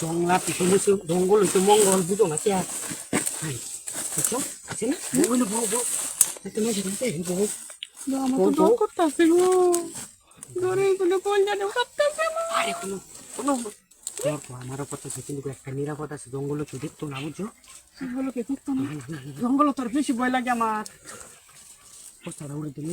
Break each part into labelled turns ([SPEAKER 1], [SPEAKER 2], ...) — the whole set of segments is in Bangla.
[SPEAKER 1] জংলা পিছনে সে জঙ্গল হইতো মঙ্গল বুঝো না কে বুঝছ আছে না? বউ বউ বউ তুমি যেতে বউ
[SPEAKER 2] আমার তো ডর করতেছে গো। ডরে গুলো কোন জানে করতেছে
[SPEAKER 1] আরে কোনো কোনো তোর তো আমার কথা কিন্তু একটা নিরাপদ আছে জঙ্গল তো দেখতো না বুঝছ?
[SPEAKER 2] জঙ্গলকে দেখতো না। জঙ্গল তোর বেশি ভয় লাগে আমার।
[SPEAKER 1] বস্তাটা উড়ে দিলে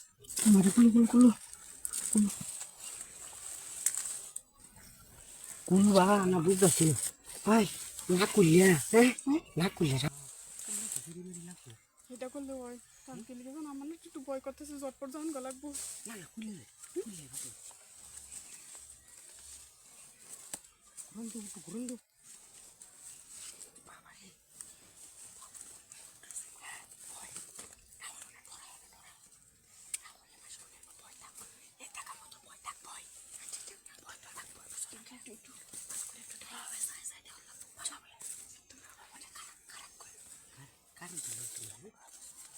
[SPEAKER 1] আমার কুলো কুলো কুলো কুলো কুলো বা না বুঝতেছি না ভাই না কুলিয়া হ্যাঁ না কুলিয়া
[SPEAKER 2] এটা করলে হয় শান্তি লেগে যখন আমার একটু ভয় করতেছে ঝটপট যখন গলাকবো
[SPEAKER 1] না না কুলিয়া কুলিয়া ঘুরন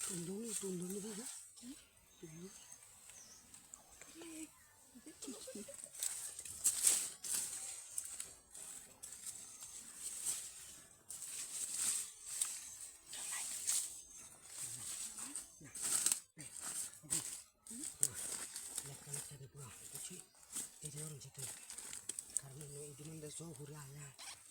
[SPEAKER 1] 동동이 동동이 봐라. 어떡해. Jadi orang situ, karena ini itu nanti suhu raya.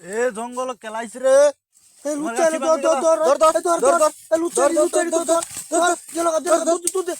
[SPEAKER 3] এ জঙ্গল কেলাইছ রে
[SPEAKER 4] ধর ধর ধর ধর ধর এই লুচ্চারে লুচ্চারে ধর ধর ধর ধর ধর ধর ধর